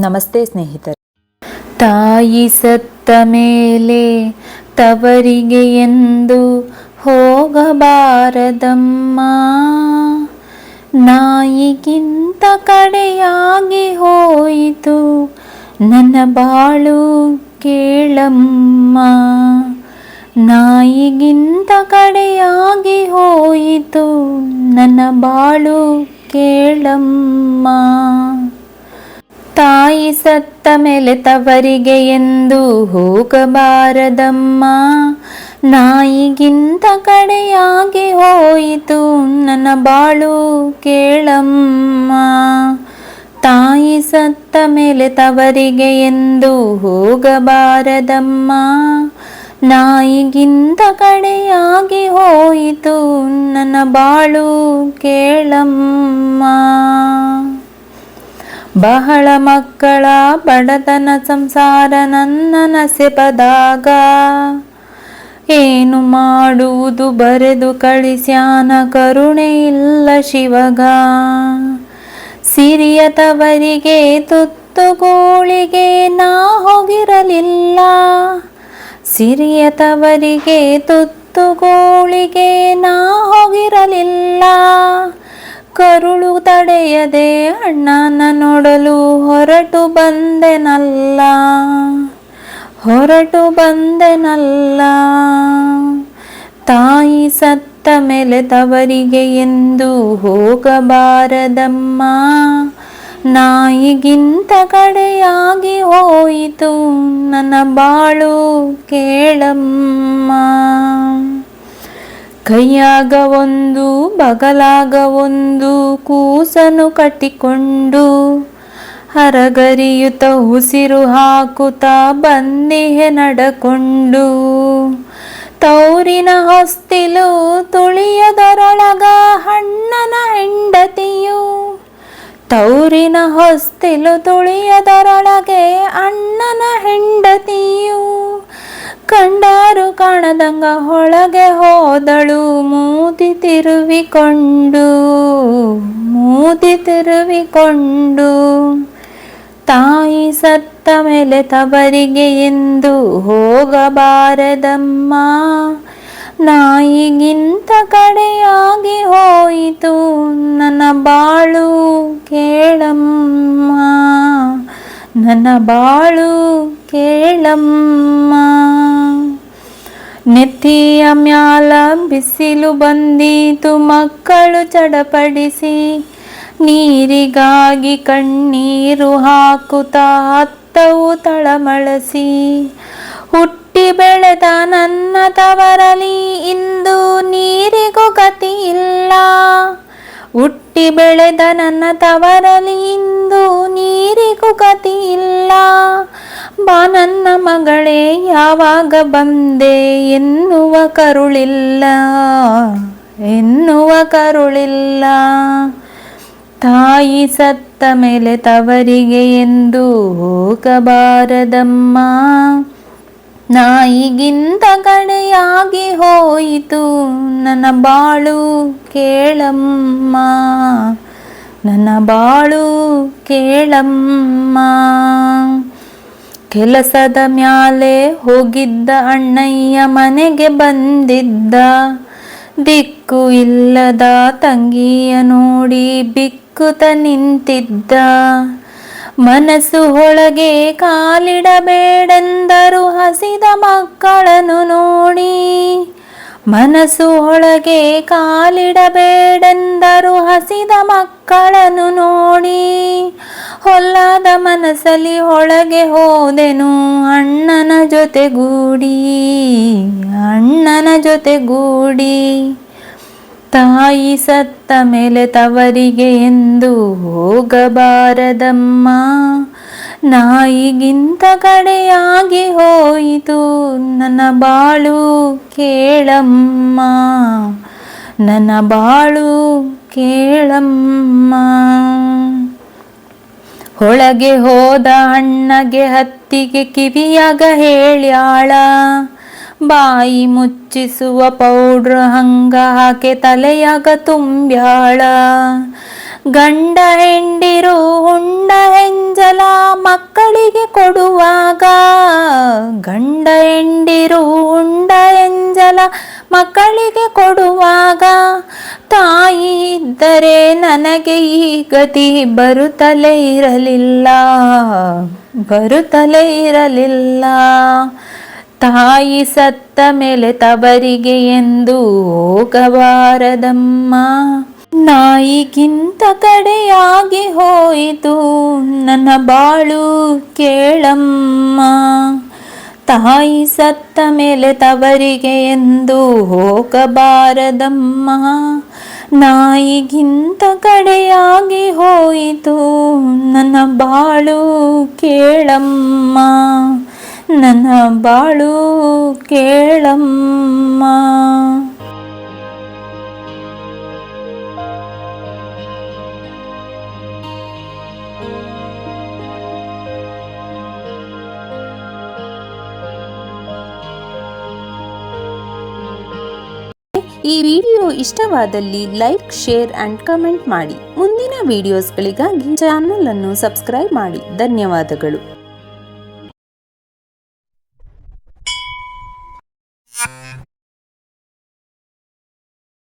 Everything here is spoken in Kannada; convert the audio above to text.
ನಮಸ್ತೆ ಸ್ನೇಹಿತರೆ. ತಾಯಿ ಸತ್ತ ಮೇಲೆ ತವರಿಗೆ ಎಂದು ಹೋಗಬಾರದಮ್ಮ. ನಾಯಿಗಿಂತ ಕಡೆಯಾಗಿ ಹೋಯಿತು, ನನ್ನ ಬಾಳು ಕೇಳಮ್ಮ. ನಾಯಿಗಿಂತ ಕಡೆಯಾಗಿ ಹೋಯಿತು, ನನ್ನ ಬಾಳು ಕೇಳಮ್ಮ. ತಾಯಿ ಸತ್ತ ಮೇಲೆ ತವರಿಗೆ ಎಂದು ಹೋಗಬಾರದಮ್ಮ. ನಾಯಿಗಿಂತ ಕಡೆಯಾಗಿ ಹೋಯಿತು ನನ್ನ ಬಾಳು ಕೇಳಮ್ಮ. ತಾಯಿ ಸತ್ತ ಮೇಲೆ ತವರಿಗೆ ಎಂದು ಹೋಗಬಾರದಮ್ಮ. ನಾಯಿಗಿಂತ ಕಡೆಯಾಗಿ ಹೋಯಿತು ನನ್ನ ಬಾಳು ಕೇಳಮ್ಮ. ಬಹಳ ಮಕ್ಕಳ ಬಡತನ ಸಂಸಾರ ನನ್ನ ನಸೆಪದಾಗ ಏನು ಮಾಡುವುದು ಬರೆದು ಕಳಿಸ್ಯಾನ ಕರುಣೆ ಇಲ್ಲ ಶಿವಗ. ಸಿರಿಯ ತವರಿಗೆ ತುತ್ತುಗೋಳಿಗೆ ನಾ ಹೋಗಿರಲಿಲ್ಲ. ಸಿರಿಯ ತವರಿಗೆ ತುತ್ತುಗೋಳಿಗೆ ನಾ ಹೋಗಿರಲಿಲ್ಲ. ಕರುಳು ತಡೆಯದೆ ಅಣ್ಣನ ನೋಡಲು ಹೊರಟು ಬಂದೆನಲ್ಲ. ಹೊರಟು ಬಂದೆನಲ್ಲ. ತಾಯಿ ಸತ್ತ ಮೇಲೆ ತವರಿಗೆ ಎಂದು ಹೋಗಬಾರದಮ್ಮ. ನಾಯಿಗಿಂತ ಕಡೆಯಾಗಿ ಹೋಯಿತು, ನನ್ನ ಬಾಳು ಕೇಳಮ್ಮ. ಕೈಯಾಗ ಒಂದು, ಬಗಲಾಗ ಒಂದು, ಕೂಸನು ಕಟ್ಟಿಕೊಂಡು ಹರಗರಿಯುತ ಉಸಿರು ಹಾಕುತ್ತ ಬಂದಿಹೆ ನಡಕೊಂಡು ತೌರಿನ ಹೊಸ್ತಿಲು ತುಳಿಯದರೊಳಗ ಹಣ್ಣನ ಹೆಂಡತಿಯು ತೌರಿನ ಹೊಸ್ತಿಲು ತುಳಿಯದರೊಳಗೆ ಅಣ್ಣನ ಹೆಂಡತಿಯು ಕಂಡಾರು ಕಾಣದಂಗ ಹೊಳಗೆ ಹೋದಳು. ಮೂತಿ ತಿರುವಿಕೊಂಡು ಮೂತಿ ತಿರುವಿಕೊಂಡು, ತಾಯಿ ಸತ್ತ ಮೇಲೆ ತವರಿಗೆ ಎಂದು ಹೋಗಬಾರದಮ್ಮ. ನಾಯಿಗಿಂತ ಕಡೆಯಾಗಿ ಹೋಯಿತು. ನನ್ನ ಬಾಳು ಕೇಳಮ್ಮ. ನನ್ನ ಬಾಳು ಕೇಳಮ್ಮ. ನೆತ್ತಿಯ ಮ್ಯಾಲ ಬಿಸಿಲು ಬಂದೀತು. ಮಕ್ಕಳು ಚಡಪಡಿಸಿ ನೀರಿಗಾಗಿ ಕಣ್ಣೀರು ಹಾಕುತ್ತಾ, ಹತ್ತವು ತಳಮಳಸಿ. ಹುಟ್ಟಿ ಬೆಳೆದ ನನ್ನ ತವರಲಿ ಇಂದು ನೀರಿಗೂ ಗತಿ ಇಲ್ಲ ಹುಟ್ಟಿ ಬೆಳೆದ ನನ್ನ ತವರಲಿ ಇಂದು ನೀರಿಗೂ ಗತಿ ಇಲ್ಲ ಬಾ ನನ್ನ ಮಗಳೇ, ಯಾವಾಗ ಬಂದೆ ಎನ್ನುವ ಕರುಳಿಲ್ಲ ಎನ್ನುವ ಕರುಳಿಲ್ಲ. ತಾಯಿ ಸತ್ತ ಮೇಲೆ ತವರಿಗೆ ಎಂದು ಹೋಗಬಾರದಮ್ಮ. ನಾಯಿಗಿಂತ ಕಡೆಯಾಗಿ ಹೋಯಿತು. ನನ್ನ ಬಾಳು ಕೇಳಮ್ಮ. ನನ್ನ ಬಾಳು ಕೇಳಮ್ಮ. ಕೆಲಸದ ಮ್ಯಾಲೆ ಹೋಗಿದ್ದ ಅಣ್ಣಯ್ಯ ಮನೆಗೆ ಬಂದಿದ್ದ. ದಿಕ್ಕು ಇಲ್ಲದ ತಂಗಿಯ ನೋಡಿ ಬಿಕ್ಕುತ ನಿಂತಿದ್ದ. ಮನಸ್ಸು ಒಳಗೆ ಕಾಲಿಡಬೇಡೆಂದರು ಹಸಿದ ಮಕ್ಕಳನ್ನು ನೋಡಿ. ಮನಸ್ಸು ಒಳಗೆ ಕಾಲಿಡಬೇಡೆಂದರು ಹಸಿದ ಮಕ್ಕಳನ್ನು ನೋಡಿ. ಹೊಲ್ಲಾದ ಮನಸ್ಸಲ್ಲಿ ಒಳಗೆ ಹೋದೆನು ಅಣ್ಣನ ಜೊತೆಗೂಡಿ ಅಣ್ಣನ ಜೊತೆಗೂಡಿ. ತಾಯಿ ಸತ್ತ ಮೇಲೆ ತವರಿಗೆ ಎಂದು ಹೋಗಬಾರದಮ್ಮ. ನಾಯಿಗಿಂತ ಕಡೆಯಾಗಿ ಹೋಯಿತು ನನ್ನ ಬಾಳು ಕೇಳಮ್ಮ. ನನ್ನ ಬಾಳು ಕೇಳಮ್ಮ. ಒಳಗೆ ಹೋದ ಅಣ್ಣಗೆ ಹತ್ತಿಗೆ ಕಿವಿಯಾಗ ಹೇಳ್ಯಾಳ. ಬಾಯಿ ಮುಚ್ಚಿಸುವ ಪೌಡ್ರ್ ಹಂಗ ಹಾಕೆ ತಲೆಯಾಗ ತುಂಬ್ಯಾಳ. ಗಂಡ ಹೆಂಡಿರು ಹುಂಡ ಹೆಂಜಲ ಮಕ್ಕಳಿಗೆ ಕೊಡುವಾಗ, ಗಂಡ ಹೆಂಡಿರು ಉಂಡ ಎಂಜಲ ಮಕ್ಕಳಿಗೆ ಕೊಡುವಾಗ, ತಾಯಿ ಇದ್ದರೆ ನನಗೆ ಈ ಗತಿ ಬರುತ್ತಲೇ ಇರಲಿಲ್ಲ ಬರುತ್ತಲೇ ಇರಲಿಲ್ಲ. ತಾಯಿ ಸತ್ತ ಮೇಲೆ ತವರಿಗೆ ಎಂದು ಹೋಗಬಾರದಮ್ಮ. ನಾಯಿಗಿಂತ ಕಡೆಯಾಗಿ ಹೋಯಿತು, ನನ್ನ ಬಾಳು ಕೇಳಮ್ಮ. ತಾಯಿ ಸತ್ತ ಮೇಲೆ ತವರಿಗೆ ಎಂದು ಹೋಗಬಾರದಮ್ಮ. ನಾಯಿಗಿಂತ ಕಡೆಯಾಗಿ ಹೋಯಿತು, ನನ್ನ ಬಾಳು ಕೇಳಮ್ಮ. ನನ್ನ ಬಾಳು ಕೇಳಮ್ಮ. ಈ ವಿಡಿಯೋ ಇಷ್ಟವಾದಲ್ಲಿ ಲೈಕ್, ಶೇರ್ ಅಂಡ್ ಕಮೆಂಟ್ ಮಾಡಿ. ಮುಂದಿನ ವಿಡಿಯೋಸ್ಗಳಿಗಾಗಿ ಚಾನಲ್ ಅನ್ನು ಸಬ್ಸ್ಕ್ರೈಬ್ ಮಾಡಿ. ಧನ್ಯವಾದಗಳು.